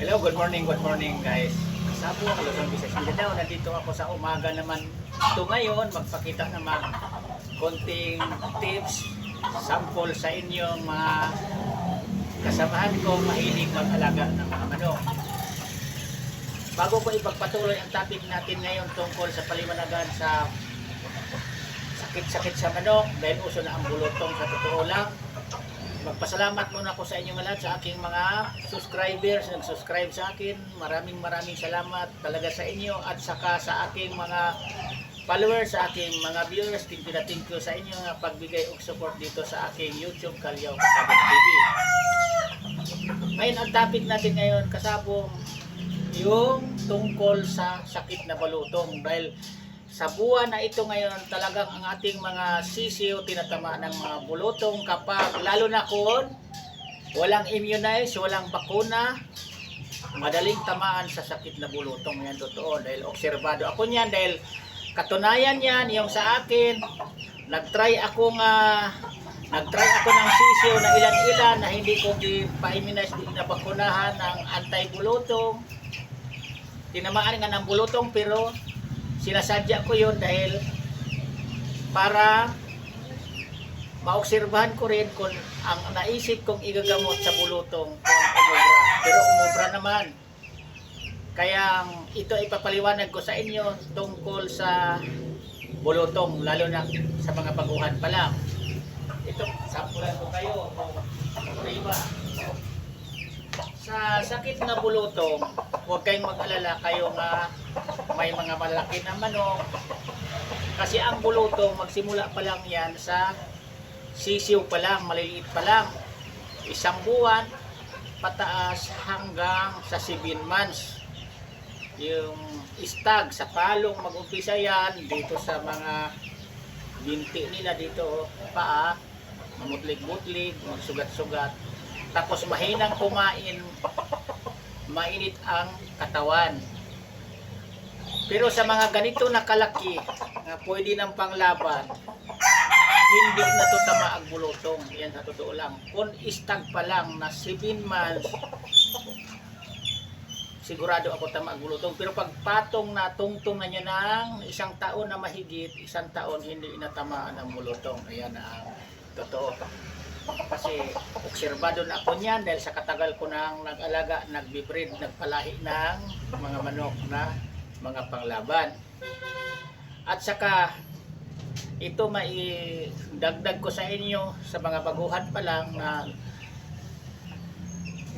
Hello, good morning, good morning guys. Sabo ako Luzon, Visayas, Mindanao. Nandito ako sa umaga naman. Ito ngayon, magpakita naman konting tips, sample sa inyong mga kasamahan ko mahilig mag-alaga ng mga manok. Bago ko ipagpatuloy ang topic natin ngayon tungkol sa paliwanagan sa sakit-sakit sa manok dahil uso na ang bulutong sa totoo lang. Magpasalamat muna ako sa inyong lahat sa aking mga subscribers, nag-subscribe sa akin. Maraming maraming salamat talaga sa inyo at saka sa aking mga followers, sa aking mga viewers. Thank you sa inyo nga pagbigay og support dito sa aking YouTube Kalyaw Kasabong TV. Ngayon ang topic natin ngayon kasabong yung tungkol sa sakit na balutong dahil sa buwan na ito ngayon talagang ang ating mga sisiyo tinatama ng mga bulutong kapag lalo na kung walang immunize, walang bakuna madaling tamaan sa sakit na bulutong. Yan totoo dahil obserbado ako niyan dahil katunayan yan yung sa akin nagtry ako nga nagtry ako ng sisiyo na ilan-ilan na hindi ko pa-immunize di na bakunahan ng anti-bulutong tinamaan nga ng bulutong pero sinasadya ko yun dahil para maobserbahan ko rin kung ang naisip kong igagamot sa bulutong kung umubra. Pero umubra naman. Kaya ito ipapaliwanag ko sa inyo tungkol sa bulutong, lalo na sa mga baguhan pa lang. Ito, sampulan ko kayo. O, iba. Sa sakit na bulutong, huwag kayong mag-alala kayo nga may mga malaki na manok. Kasi ang bulutong, magsimula pa lang yan sa sisiw pa lang, maliliit pa lang. Isang buwan, pataas hanggang sa 7 months. Yung istag sa palong mag-umpisa yan dito sa mga binti nila dito, paa, mamutlig-mutlig, magsugat-sugat. Tapos mahinang kumain, mainit ang katawan. Pero sa mga ganito na kalaki, na pwede ng panglaban, hindi na to tama ang bulutong. Yan sa totoo lang. Kung istag pa lang na 7 months, sigurado ako tama ang bulutong. Pero pag patong na tungtong na niya ng isang taon na mahigit, isang taon hindi inatamaan ang bulutong. Ayan na ang totoo. Kasi obserbado na ako niyan dahil sa katagal ko nang nag-alaga, nagbe-breed, nagpalahi ng mga manok na mga panglaban. At saka ito maidagdag ko sa inyo sa mga baguhan pa lang na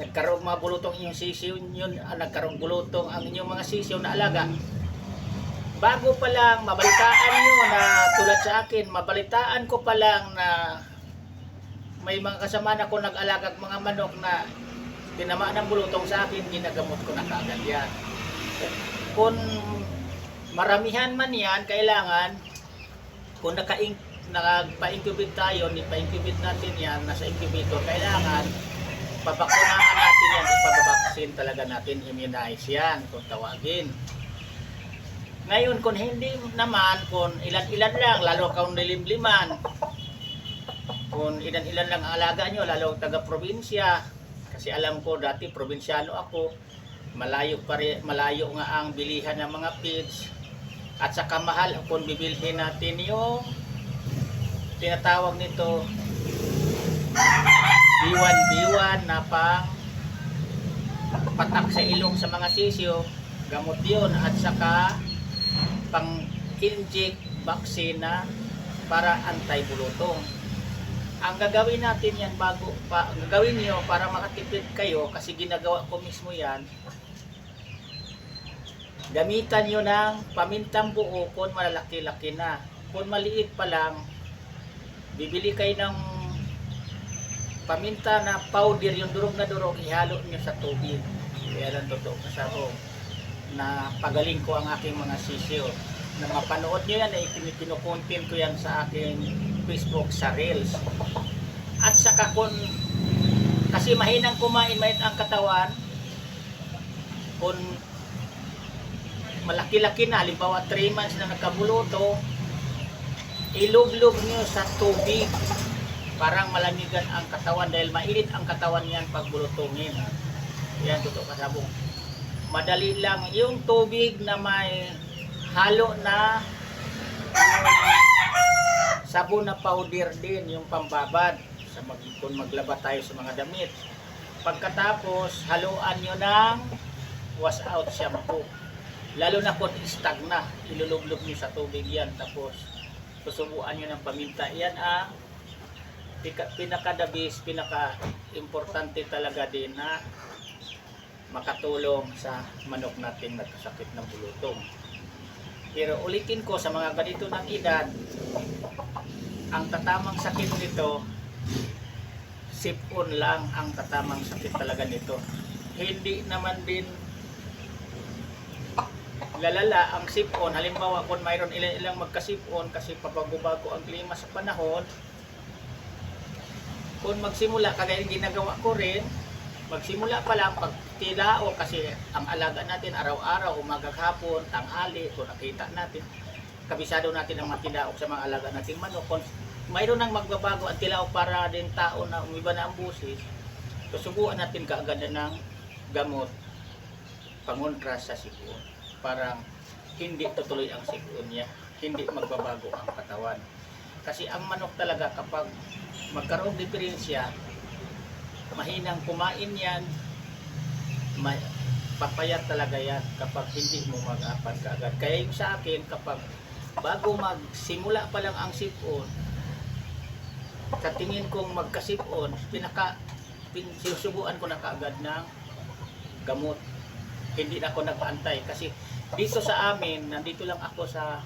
nagkaroon mga bulutong inyong sisiw yun, ah, nagkaroon bulutong ang inyong mga sisiw na alaga bago pa lang mabalitaan nyo na tulad sa akin mabalitaan ko pa lang na may mga kasama na ko nag-alagag mga manok na tinamaan ng bulutong sa akin ginagamot ko na kaagad yan kung maramihan man yan kailangan kung naka nagpa-incubate tayo, nipa-incubate natin yan, nasa incubator, kailangan pabakunahan natin yan, ipababaksin talaga natin, immunize yan, kung tawagin. Ngayon, kung hindi naman, kung ilan-ilan lang, lalo kung nilimliman, kung ilan-ilan lang ang alaga nyo, lalo taga-probinsya, kasi alam ko dati probinsyano ako, malayo pa rin, malayo nga ang bilihan ng mga feeds, at saka mahal kung bibilhin natin yung tinatawag nito B1 B1 na pang patak sa ilong sa mga sisyo. Gamot yun. At saka pang inject vaccine na para anti-bulutong ang gagawin natin yan bago pa, gagawin niyo para makatipid kayo kasi ginagawa ko mismo yan gamitan nyo ng pamintang buo kung malalaki-laki na. Kung maliit pa lang, bibili kayo ng paminta na powder, yung durog na durog, ihalo nyo sa tubig. Kaya lang totoo kasabo na pagaling ko ang aking mga sisiyo. Na mapanood nyo yan, eh, kinukontent ko yan sa aking Facebook sa Reels. At saka kung kasi mahinang kumain, mahit ang katawan, kung malaki-laki na, halimbawa 3 months na nagkabuluto, ilublob nyo sa tubig. Parang malamigan ang katawan dahil mainit ang katawan niyan pag bulutungin. Yan, totoo kasabong. Madali lang yung tubig na may halo na sabon na powder din, yung pambabad sa mag, kung maglaba tayo sa mga damit. Pagkatapos, haluan nyo ng wash out shampoo. Lalo na kung stagna, ilulublog nyo sa tubig yan. Tapos, susubuan nyo ng paminta. Yan ang pinaka-dabis, pinaka-importante talaga din na makatulong sa manok natin nagkasakit ng bulutong. Pero ulitin ko sa mga ganito ng edad, ang tatamang sakit nito, sipon lang ang tatamang sakit talaga nito. Hindi naman din lalala ang sipon. Halimbawa kung mayroon ilang-ilang magkasipon kasi pabago-bago ang klima sa panahon, kung magsimula, kagaya ginagawa ko rin, magsimula pa lang pag tilao kasi ang alaga natin araw-araw, umagang hapon, tanghali, kung nakita natin, kabisado natin ang mga tilaok sa mga alaga nating manok. Mayroon nang magbabago ang tilao para din tao na umiba na ang busis, susubuan natin kaagad ng gamot pangontra sa sipon. Parang hindi tutuloy ang sipon niya, hindi magbabago ang katawan. Kasi ang manok talaga kapag magkaroon diferensya, mahinang kumain yan, ma- papayat talaga yan kapag hindi mo mag-apat kaagad. Kaya yung sa akin, kapag bago magsimula pa lang ang sipon, sa tingin kong magkasipon, pinaka, pin, sinusubuan ko na kaagad ng gamot. Hindi na ako nagpaantay kasi dito sa amin, nandito lang ako sa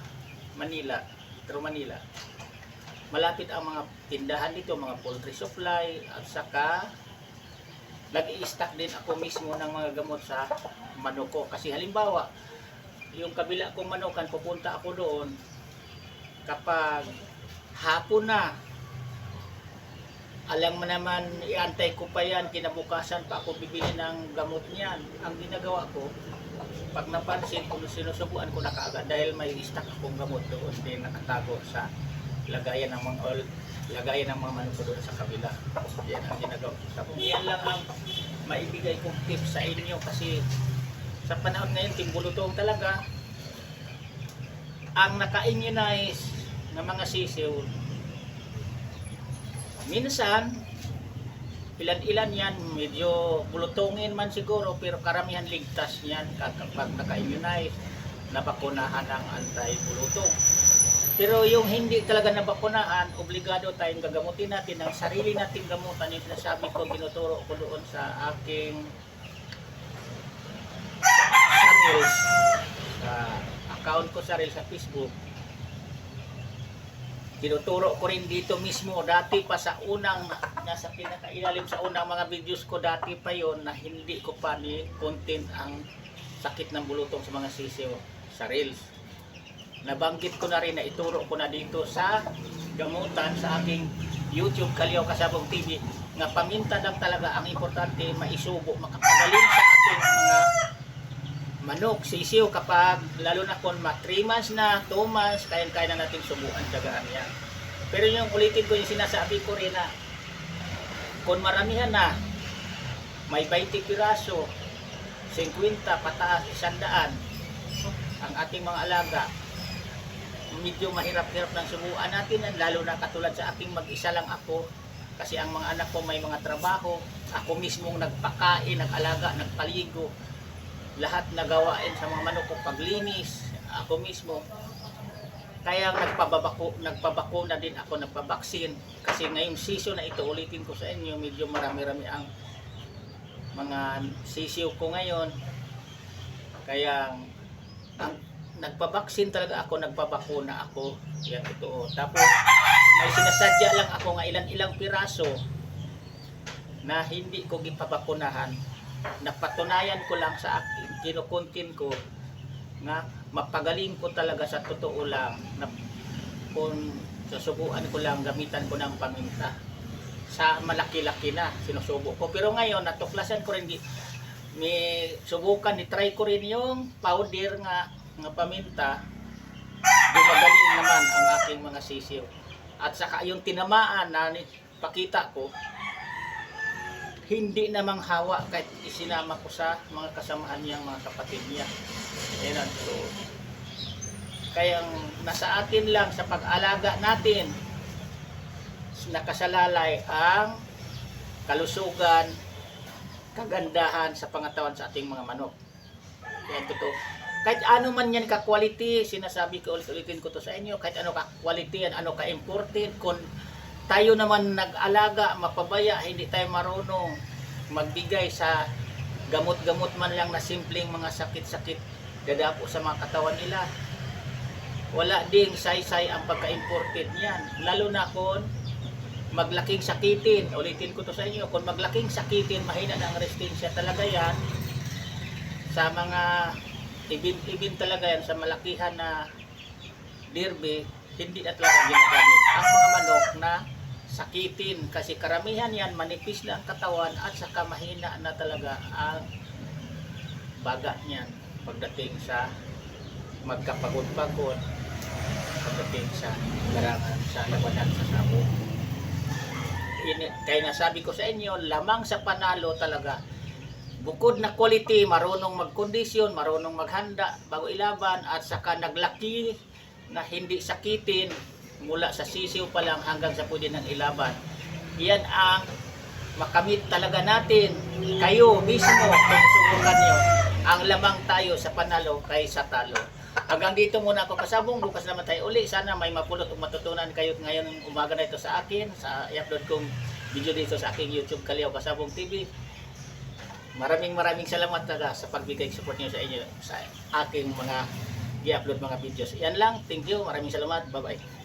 Manila, Metro Manila. Malapit ang mga tindahan dito, mga poultry supply at saka nag-i-stock din ako mismo ng mga gamot sa manok ko. Kasi halimbawa, yung kabila kong manukan, pupunta ako doon kapag hapon na. Alam mo naman, iantay ko pa yan, kinabukasan pa ako bibili ng gamot niyan. Ang ginagawa ko, pag napansin ko, sinusubuan ko na kaagad dahil may stock akong gamot doon din nakatago sa lagayan ng mga oil, lagayan ng mga manok doon sa kabila. Yan ang ginagawa yan lang ang maibigay kong tips sa inyo kasi sa panahon ngayon, timbulutong talaga. Ang naka-immunize ng mga sisiw, minsan, ilan-ilan yan, medyo bulutongin man siguro, pero karamihan ligtas yan kapag naka-immunize, nabakunahan ng anti-bulutong. Pero yung hindi talaga nabakunahan, obligado tayong gagamutin natin ang sarili nating gamutan. Yung sinasabi ko, tinuturo ko doon sa aking sa sa account ko sa Reels sa Facebook. Tinuturo ko rin dito mismo, dati pa sa unang, nasa pinakailalim sa unang mga videos ko, dati pa yon na hindi ko pa ni content ang sakit ng bulutong sa mga sisiw sa Reels nabanggit ko na rin na ituro ko na dito sa gamutan sa aking YouTube Kalyaw Kasabong TV nga paminta lang talaga ang importante maisubo makapagaling sa ating mga manok, sisiw kapag lalo na kung ma 3 months na, 2 months, kayang-kaya na natin subukan tsagaan yan. Pero yung ulitin ko yung sinasabi ko rin na kung maramihan na may 20 piraso 50 pataas, 100 ang ating mga alaga medyo mahirap-hirap ng subuan natin lalo na katulad sa aking mag-isa lang ako. Kasi ang mga anak ko may mga trabaho. Ako mismong nagpakain, nag-alaga, nagpaligo. Lahat nagawain sa mga manok ko paglinis. Ako mismo. Kaya nagpababako, nagpabako na din ako nagpabaksin. Kasi ngayong season na ito ulitin ko sa inyo medyo marami-rami ang mga sisiw ko ngayon. Kaya ang nagpabaksin talaga ako, nagpabakuna ako. Yan totoo. Tapos may sinasadya lang ako nga ilang-ilang piraso na hindi ko gipabakunahan. Napatunayan ko lang sa akin, kinukuntin ko nga mapagaling ko talaga sa totoo lang na kung susubuan ko lang gamitan ko ng paminta sa malaki-laki na sinusubo ko pero ngayon natuklasan ko rin may subukan ni-try ko rin yung powder nga nga paminta, gumagaling naman ang aking mga sisiw. At saka yung tinamaan na pakita ko, hindi namang hawa kahit isinama ko sa mga kasamahan niyang mga kapatid niya. Ayan, so, kaya nasa atin lang sa pag-alaga natin nakasalalay ang kalusugan, kagandahan sa pangatawan sa ating mga manok. Yan totoo. Kahit ano man yan ka-quality, sinasabi ko ulit-ulitin ko to sa inyo, kahit ano ka-quality yan, ano ka-important, kung tayo naman nag-alaga, mapabaya, hindi tayo marunong magbigay sa gamot-gamot man lang na simpleng mga sakit-sakit dadapo sa mga katawan nila. Wala ding say-say ang pagka-imported niyan. Lalo na kung maglaking sakitin, ulitin ko to sa inyo, kung maglaking sakitin, mahina na ang resistensya talaga yan sa mga ibin-ibin talaga yan sa malakihan na derby, hindi na talaga ginagamit. Ang mga manok na sakitin kasi karamihan yan manipis na ang katawan at saka mahina na talaga ang baga niyan pagdating sa magkapagod-pagod pagdating sa garangan sa labanan sa ini, kaya nasabi ko sa inyo, lamang sa panalo talaga. Bukod na quality, marunong magkondisyon, marunong maghanda bago ilaban at saka naglaki na hindi sakitin mula sa sisiw pa lang hanggang sa pwede ng ilaban. Yan ang makamit talaga natin. Kayo mismo, kung subukan nyo, ang lamang tayo sa panalo kaysa talo. Hanggang dito muna ako kasabong. Bukas naman tayo uli. Sana may mapulot o matutunan kayo ngayon umaga na ito sa akin. Sa i-upload kong video dito sa aking YouTube Kaliaw Kasabong TV. Maraming maraming salamat talaga sa pagbigay support niyo sa inyo sa aking mga i-upload mga videos. Yan lang. Thank you. Maraming salamat. Bye-bye.